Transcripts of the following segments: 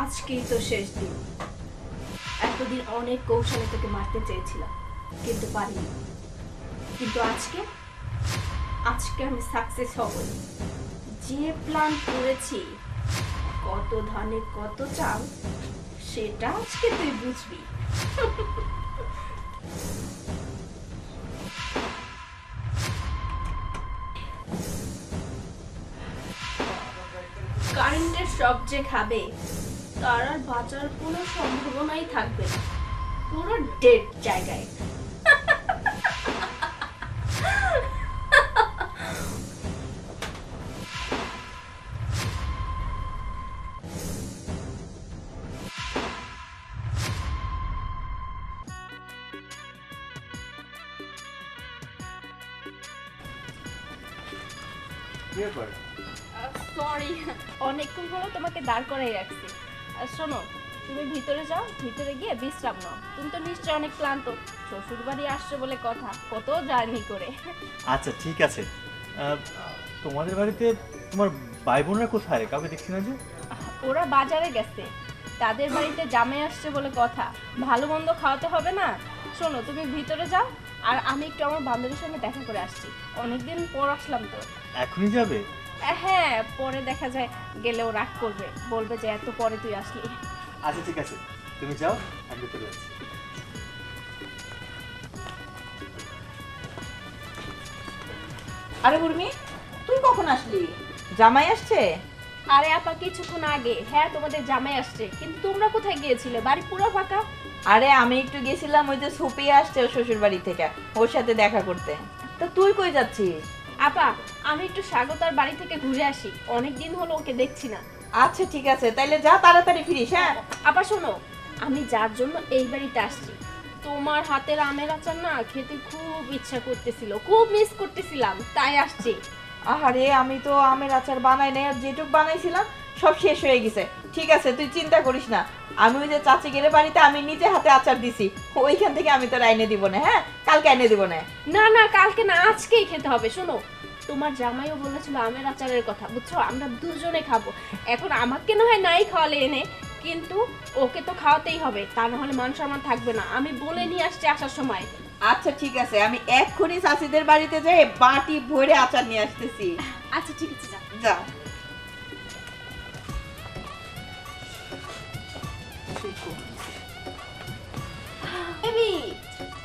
আজকেই তো শেষ দিন। এতদিন অনেক কৌশলে তোকে মারতে চেয়েছিলাম, কিন্তু পারিনি। কিন্তু আজকে? আজকে আমি সাকসেস হব। যে প্ল্যান করেছি, কত ধানে কত চাল, সেটা আজকে তুই বুঝবি। কারেন্টের সব যে খাবে তার আর বাঁচার কোনো সম্ভাবনাই থাকবে না। পুরো ডেড জায়গায়। সরি অনেকক্ষণ হলো তোমাকে দাঁড় করাই রাখছি। শোনো তুমি ভিতরে যাও ভিতরে গিয়ে বিশ্রাম নাও। তুমি তো নিশ্চয়ই অনেক ক্লান্ত। শ্বশুর বাড়ি আসছো বলে কথা কত জার্নি করে। আচ্ছা ঠিক আছে। তোমাদের বাড়িতে তোমার ভাই বোনরা কোথায়? কাউকে দেখছি না যে? ওরা বাজারে গেছে। তাদের বাড়িতে জামাই আসছে বলে কথা। ভালো মন্দ খাওয়াতে হবে না? শোনো তুমি ভিতরে যাও আর আমি একটু আমার বান্ধবীর সঙ্গে দেখা করে আসছি। অনেকদিন পর আসলাম তো। এখনই যাবে? হ্যাঁ পরে দেখা যায় গেলেও রাগ করবে। বলবে যে এত পরে তুই আসলি। আচ্ছা ঠিক আছে। তুমি যাও আমি ভিতরে যাচ্ছি আরে উর্মি তুই কখন আসলি? জামাই আসছে? আরে আপা কিছুক্ষণ আগে। হ্যাঁ তোমাদের জামাই আসছে। কিন্তু তোমরা কোথায় গিয়েছিলে? বাড়ি পুরো ফাঁকা? আরে আমি একটু গেছিলাম ওই যে সুপিয়া আসছে ওর শ্বশুর বাড়ি থেকে ওর সাথে দেখা করতে। তা তুই কই যাচ্ছিস? আপা আমি একটু স্বাগতার বাড়ি থেকে ঘুরে আসি। অনেক দিন হলো ওকে দেখছি না। আচ্ছা ঠিক আছে। তাইলে যা তাড়াতাড়ি ফিরিস হ্যাঁ? আপা শোনো আমি যার জন্য এই বাড়িতে আসছি তোমার হাতের আমের আচার না খেতে খুব ইচ্ছা করতেছিল খুব মিস করতেছিলাম তাই আসছি। আরে আমি তো আমের আচার বানাই নাই আর যেটুক বানাইছিলাম সব শেষ হয়ে গেছে। ঠিক আছে তুই চিন্তা করিস না। আমি ওই যে চাচি গেলে বাড়িতে আমি নিজে হাতে আচার দিছি ওইখান থেকে আমি তোর আইনে দিব না হ্যাঁ? কালকে আইনে দিব না। না না কালকে না আজকেই খেতে হবে শোনো। তোমার জামাইও বলেছিল আমের আচারের কথা বুঝছ? আমরা দুজনে খাব। এখন আমাকে না হয় নাই খাওয়ালে এনে কিন্তু ওকে তো খাওয়াতেই হবে তা না হলে মান সম্মান থাকবে না। আমি বলে নিয়ে আসছি আসার সময়। আচ্ছা ঠিক আছে আমি এক্ষুনি চাচিদের বাড়িতে যাই বাটি ভরে আচার নিয়ে আসতেছি। আচ্ছা ঠিক আছে যা। যা।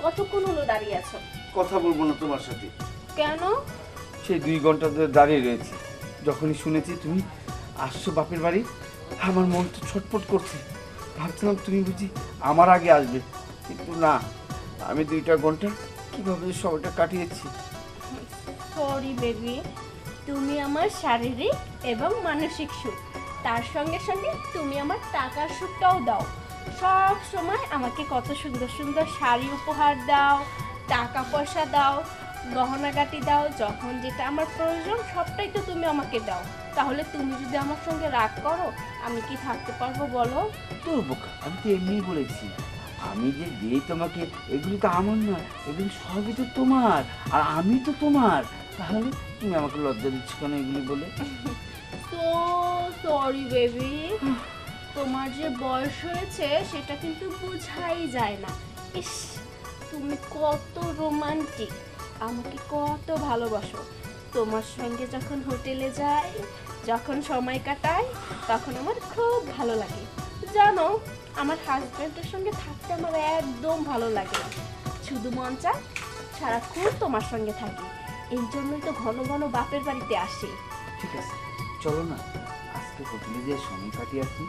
কতক্ষণ হলো দাঁড়িয়ে আছো? কথা বলব না তোমার সাথে। কেন? সেই দুই ঘণ্টা ধরে দাঁড়িয়ে রয়েছে। যখনই শুনেছি, তুমি আসছো বাপের বাড়ি? আমার মন তো ছটফট করছে। ভাবছিলাম তুমি বুঝি আমার আগে আসবে। কিন্তু না, আমি দুইটা ঘণ্টা কীভাবে সময়টা কাটিয়েছি। সরি বেবি তুমি আমার শারীরিক এবং মানসিক সুখ। তার সঙ্গে সঙ্গে তুমি আমার টাকার সুখটাও দাও। সব সময় আমাকে কত সুন্দর সুন্দর শাড়ি উপহার দাও, টাকা পয়সা দাও। গহনাগাটি দাও যখন যেটা আমার প্রয়োজন সবটাই তো তুমি আমাকে দাও। তাহলে তুমি যদি আমার সঙ্গে রাগ করো আমি কি থাকতে পারব বলো? তোর বোকা। আমি তো এমনিই বলেছি। আমি যে দিই তোমাকে এগুলি তো আমার না এগুলি সবই তো তোমার। আর আমি তো তোমার। তাহলে তুমি আমাকে লজ্জা দিচ্ছ কেন এগুলি বলে? তো সরি বেবি তোমার যে বয়স হয়েছে সেটা কিন্তু বোঝাই যায় না। ইস তুমি কত রোমান্টিক আমাকে কত ভালোবাসো। তোমার সঙ্গে যখন হোটেলে যাই, যখন সময় কাটাই, তখন আমার খুব ভালো লাগে। জানো, আমার হাজব্যান্ডের সঙ্গে থাকতে আমার একদম ভালো লাগে শুধু মন চায় সারাক্ষণ তোমার সঙ্গে থাকি। এই জন্যই তো ঘন ঘন বাপের বাড়িতে আসি। ঠিক আছে, চলো না। আজকে হোটেলে যে সময় কাটিয়ে আসি।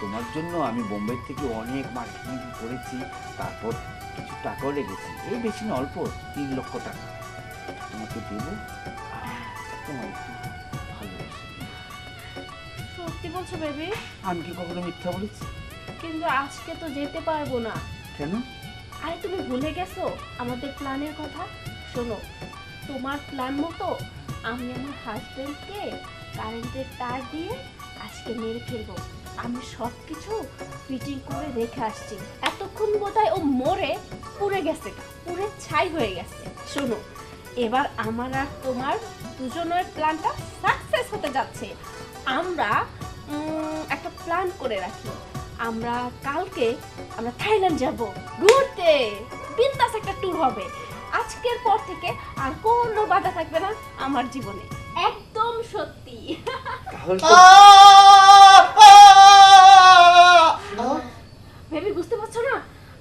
তোমার জন্য আমি বোম্বে থেকে অনেক মার্কেটিং করেছি তারপর কিছু টাকাও লেগেছে। এই বেশি না অল্প তিন লক্ষ টাকা। তোমাকে দেবো তোমার একটু সত্যি বলছো বেবি আমি কি কখনো মিথ্যা বলেছি? কিন্তু আজকে তো যেতে পারব না। কেন? আরে তুমি ভুলে গেছো আমাদের প্ল্যানের কথা? শোনো তোমার প্ল্যান মতো আমি আমার হাজবেন্ডকে কারেন্টের তার দিয়ে আজকে মেরে ফেলব। আমি সব কিছু ফিটিং করে রেখে আসছি। এতক্ষণ বোধহয় ও মরে পুড়ে গেছে পুড়ে ছাই হয়ে গেছে। শোনো এবার আমার আর তোমার দুজনের প্ল্যানটা সাকসেস হতে যাচ্ছে। আমরা উম, একটা প্ল্যান করে রাখি। আমরা কালকে আমরা থাইল্যান্ড যাব। ঘুরতে! বিন্দাস একটা ট্যুর হবে। আজকের পর থেকে আর কোনো বাধা থাকবে না আমার জীবনে। একদম সত্যি তাহলে তো ভেবে বুঝতে পারছ না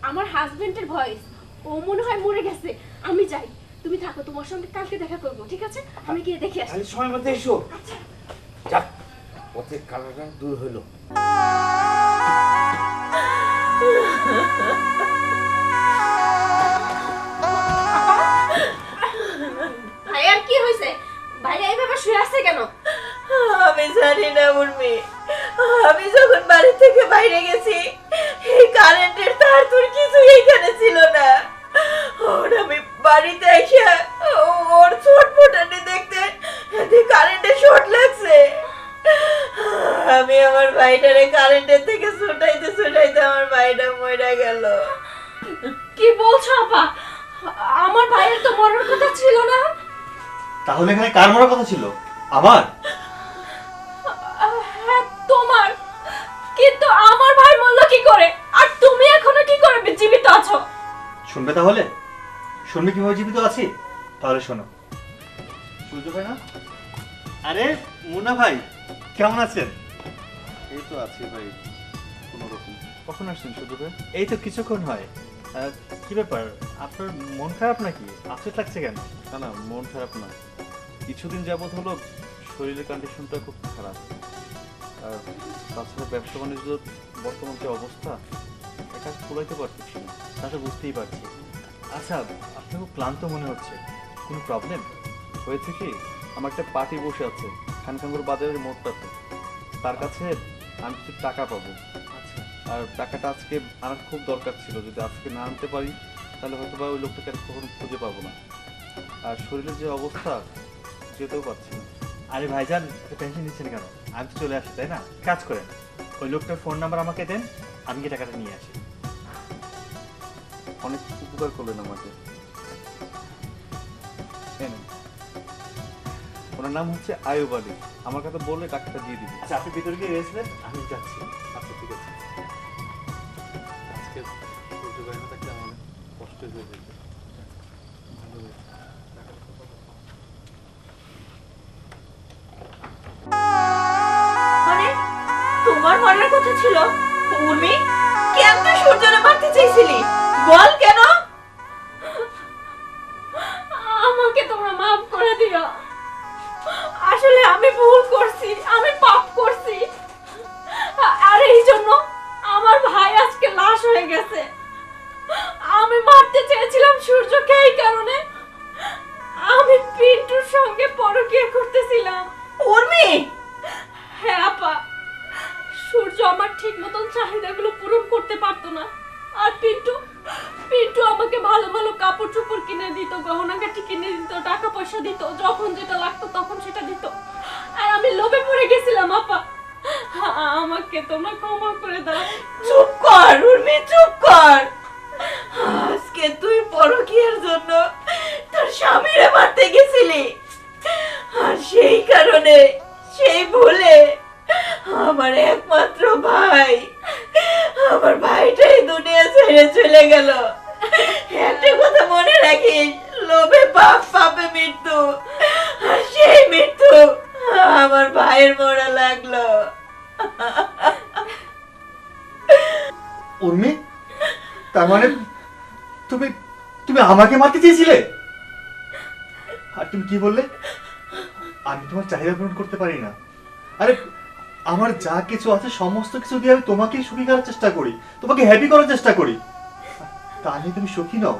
আমার হাজবেন্ডের ভয়েস ও মনে হয় মরে গেছে। আমি যাই। তুমি থাকো তোমার সঙ্গে কালকে দেখা করব ঠিক আছে? আমি গিয়ে দেখে আসি। সময় মতো এসো। যাক পথের কালাটা দূর হলো। ভাই আর কি হয়েছে? এইভাবে শুয়ে আছে কেন? আমি জানি না উর্মি। আমি যখন বাড়ি থেকে বাইরে গেছি কারেন্টের তার তোর কিছু এইখানে ছিল না। ওর আমি বাড়িতে এসে ওর ছোট ফোটানি দেখতে কারেন্টের শর্ট লাগছে। আমি আমার ভাইটারে কারেন্টের থেকে ছুটাইতে ছুটাইতে আমার ভাইটা মরে গেল। কি বলছো আপা? আমার ভাইয়ের তো মরার কথা ছিল না। তাহলে এখানে কার মরার কথা ছিল? আমার? হ্যাঁ তোমার। কিন্তু আমার ভাই মরলো কি করে? করে জীবিত আছো। শুনবে তাহলে? শুনবে কীভাবে জীবিত আছি? তাহলে শোনো। সূর্য ভাই না? আরে মুন্না ভাই কেমন আছেন? এই তো আছি ভাই কোনো রকম। কখন আসছেন সূর্য ভাই? এই তো কিছুক্ষণ হয়। কি ব্যাপার? আপনার মন খারাপ নাকি? আফসোস লাগছে কেন? না না মন খারাপ না। কিছুদিন যাবত হলো শরীরের কন্ডিশনটা খুব খারাপ। আর তাছাড়া ব্যবসা বাণিজ্য বর্তমান যে অবস্থা এটা কুলাইতে পারতেছি না তা তো বুঝতেই পারছি। আচ্ছা আপনি খুব ক্লান্ত মনে হচ্ছে কোনো প্রবলেম হয়েছে কি? আমার একটা পার্টি বসে আছে খানখানপুর বাজারের মোড়টাতে। তার কাছে আমি কিছু টাকা পাবো। আচ্ছা। আর টাকাটা আজকে আনার খুব দরকার ছিল যদি আজকে না আনতে পারি তাহলে হয়তো বা ওই লোকটাকে আর কখনো খুঁজে পাবো না। আর শরীরের যে অবস্থা যেতেও পারছি না। আরে ভাইজান টেনশন নিচ্ছেন কেন? আমি তো চলে আসি তাই না? কাজ করেন ওই লোকটার ফোন নাম্বার আমাকে দেন আমি গিয়ে টাকাটা নিয়ে আসি। অনেক কিছু উপকার করলেন আমাকে। ওনার নাম হচ্ছে আয়ুব আলী। আমার কাছে বললে টাকাটা দিয়ে দিবি। আচ্ছা আপনি ভিতরে গিয়ে রেস্ট নেন আমি যাচ্ছি। আচ্ছা ঠিক আছে। আজকে আমার কষ্ট হয়ে মানে তোমার মরার কথা ছিল? উর্মি কেন তুই সূর্যরে মারতে চাইছিলি? বল কেন? আমাকে তোমরা মাফ করে দিও। আসলে আমি ভুল করছি আমি পাপ করছি। আর এই জন্য আমার ভাই আজকে লাশ হয়ে গেছে। আমি মারতে চেয়েছিলাম সূর্যকে এই কারণে। আমি পিন্টুর সঙ্গে পরকীয়া করতেছিলাম। উর্মি! হ্যাঁ আপা। সূর্য আমার ঠিক মতন চাহিদাগুলো পূরণ করতে পারতো না। আর পিন্টু পিন্টু আমাকে ভালো ভালো কাপড় চোপড় কিনে দিত, গহনাগাটি কিনে দিত, টাকা পয়সা দিত, যখন যেটা লাগতো তখন সেটা দিত। আর আমি লোভে পড়ে গেছিলাম, আপা। আমাকে তোমরা ক্ষমা করে দাও। চুপ কর, উর্মি, চুপ কর। আজকে তুই পরকীয়ার জন্য তোর স্বামীরে মারতে গেছিলি। আর সেই কারণে চলে গেল। একটা কথা মনে রাখিস লোভে পাপ পাপে মৃত্যু। আর সেই মৃত্যু আমার ভাইয়ের মরা লাগল। উর্মি তার মানে তুমি তুমি আমাকে মারতে চেয়েছিলে? আর তুমি কি বললে? আমি তোমার চাহিদা পূরণ করতে পারি না। আরে আমার যা কিছু আছে সমস্ত কিছু দিয়ে আমি তোমাকেই সুখী করার চেষ্টা করি তোমাকে হ্যাপি করার চেষ্টা করি। তা নিয়ে তুমি সুখী নও।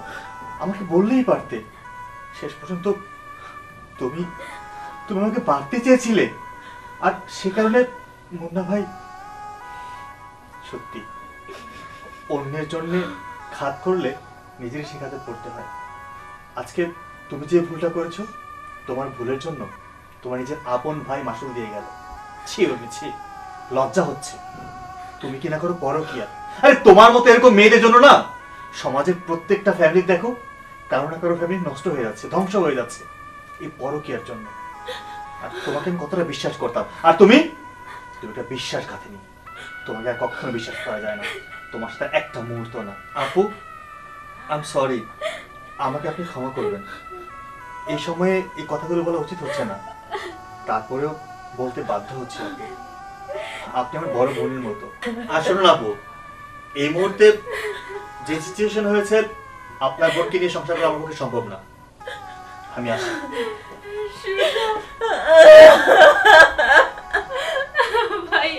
আমাকে বললেই পারতে। শেষ পর্যন্ত তুমি তুমি আমাকে বাড়তে চেয়েছিলে। আর সে কারণে মুন্না ভাই, সত্যি, অন্যের জন্য খাত করলে নিজেরই শেখাতে পড়তে হয়। আজকে তুমি যে ভুলটা করেছ, তোমার ভুলের জন্য তোমার নিজের আপন ভাই মাসুল দিয়ে গেল। ছি ছি, লজ্জা হচ্ছে। তুমি কি না করো পরকিয়া। আরে তোমার মতো এরকম মেয়েদের জন্য না সমাজের প্রত্যেকটা ফ্যামিলি দেখো, কারও না কারও ফ্যামিলি নষ্ট হয়ে যাচ্ছে, ধ্বংস হয়ে যাচ্ছে। এই পরকিয়ার জন্য। আর তোমাকে আমি কতটা বিশ্বাস করতাম। আর তুমি? তুমি একটা বিশ্বাসঘাতিনী। তোমাকে আর কখনো বিশ্বাস করা যায় না। তোমার সাথে একটা মুহূর্ত না। আপু আই এম সরি আমাকে আপনি ক্ষমা করবেন। এই সময়ে এই কথাগুলো বলা উচিত হচ্ছে না। তারপরেও বলতে বাধ্য হচ্ছে আপু আপনি আমার বড় বোনের মতো। আর শুনুন আপু, এই মুহূর্তে যে সিচুয়েশন হয়েছে আপনার বোনকে নিয়ে সংসার করা আমার পক্ষে সম্ভব না। আমি আসি। ভাই